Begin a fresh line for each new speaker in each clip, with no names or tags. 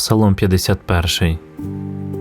Псалом 51.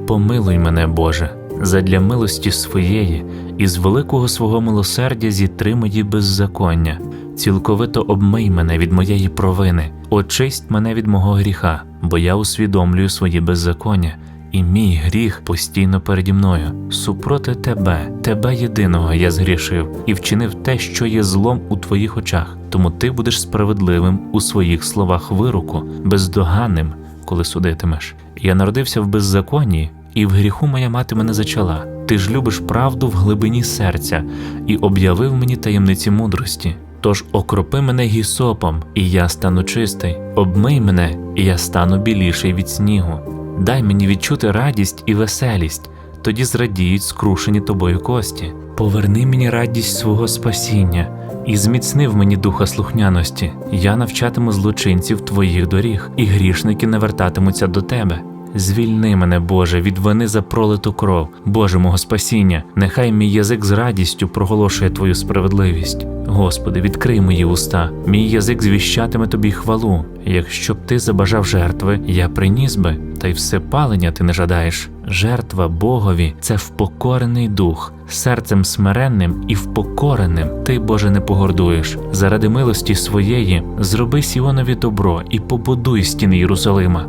Помилуй мене, Боже, задля милості своєї, і з великого свого милосердя зітри мої беззаконня, цілковито обмий мене від моєї провини, очисть мене від мого гріха, бо я усвідомлюю свої беззаконня, і мій гріх постійно переді мною. Супроти тебе, тебе єдиного я згрішив і вчинив те, що є злом у твоїх очах. Тому ти будеш справедливим у своїх словах вироку, бездоганним, коли судитимеш. Я народився в беззаконні, і в гріху моя мати мене зачала. Ти ж любиш правду в глибині серця і об'явив мені таємниці мудрості. Тож окропи мене гісопом, і я стану чистий, обмий мене, і я стану біліший від снігу. Дай мені відчути радість і веселість, тоді зрадіють скрушені тобою кості. Поверни мені радість свого спасіння і зміцнив мені духа слухняності. Я навчатиму злочинців твоїх доріг, і грішники навертатимуться до тебе. Звільни мене, Боже, від вини за пролиту кров, Боже мого спасіння, нехай мій язик з радістю проголошує Твою справедливість. Господи, відкрий мої уста, мій язик звіщатиме тобі хвалу. Якщо б ти забажав жертви, я приніс би, та й все палення ти не жадаєш. Жертва Богові це впокорений дух, серцем смиренним і впокореним ти, Боже, не погордуєш. Заради милості своєї зроби Сіонові добро і побудуй стіни Єрусалима.